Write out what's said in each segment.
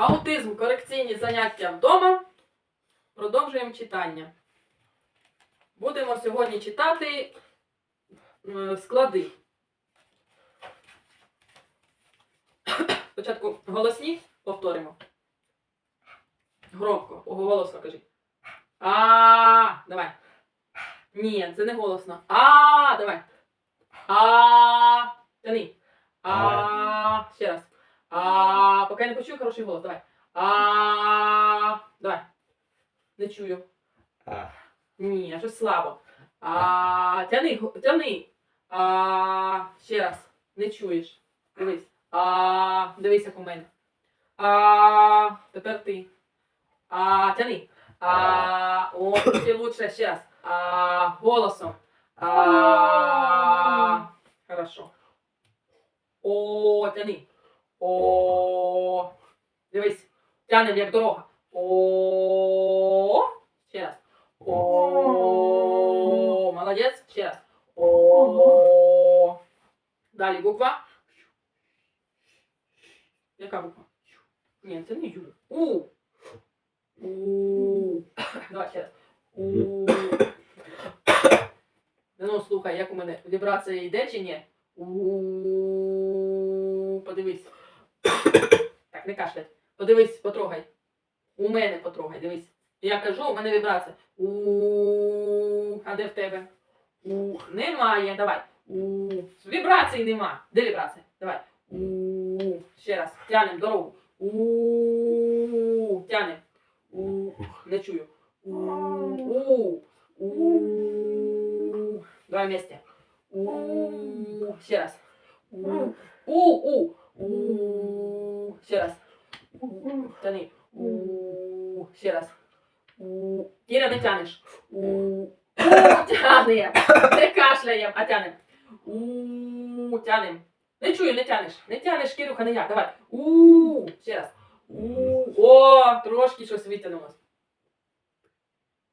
Аутизм, корекційні заняття вдома. Продовжуємо читання. Будемо сьогодні читати е, склади. Спочатку голосні повторимо. Громко, голосно кажіть. А, давай. Ні, це не голосно. А, давай. А, тяни. А, ще раз. А, поки я не почую хороший голос, давай. А, давай. Не чую. А. Ні, щось слабо. А, тяни, тяни. А, ще раз. Не чуєш. Дивись. А, дивись, як у мене. А, тепер ти. А, тяни. А, о, ще лучше, ще раз. А, голосом. А, хорошо. О, тяни. О, дивись. Тянем, як дорога. О, ще раз. О, молодець. Ще раз. О. Далі буква. Яка буква? Ні, це не Ю. У. У. Давай ще раз. У. Ну, слухай, як у мене вібрація йде чи ні? У. Так, не кашлять. Подивись, потрогай. У мене потрогай, дивись. Я кажу, у мене вібрація. У. А де в тебе? У. Немає. Давай. У. Вібрації нема. Де вібрація? Давай. У. Ще раз. Тянем дорогу. У. Тянем. У. Не чую. У. У. У. Давай вместе. У. Ще раз. У. У. У. У. Ще раз. Тяни. У. Ще раз. У. Не тянеш. У. У. Тянем. Не кашляєм, а тянем. У. Тянем. Не чую, не тянеш. Не тянеш, Кирюха, не я. Давай. У. Ще раз. У. О, трошки щось витягнулось.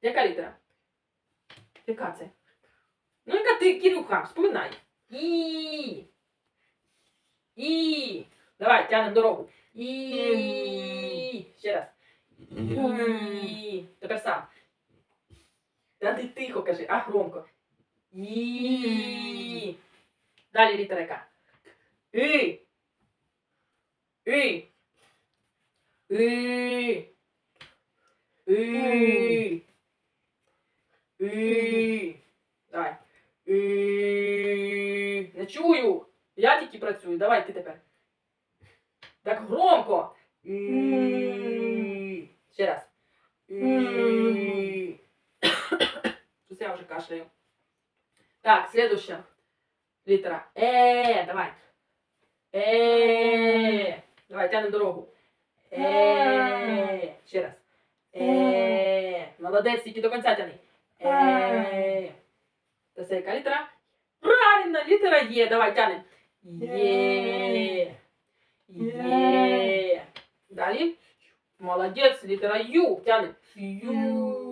Яка літера? Яка це? Ну, яка ти, Кирюха, вспоминай. І. І. Давай, тянем дорогу. І. Ще раз. І. Тепер сам. Та ти тихо кажи, а громко. І. Далі літера яка? І. І. І. І. І. Давай. І. Не чую. Я тільки працюю. Давай ти тепер. Так громко. Ще раз. Щось я вже кашляю. Так, следующая літера. Е, давай. Е. Давай, тянем дорогу. Е. Ще раз. Е. Молодець, тільки до кінця тяни. Е. Це яка літера? Правильно, літера Є. Давай, тянем. Є. Є. Далі. Молодець, літера Ю. Тянем. Ю.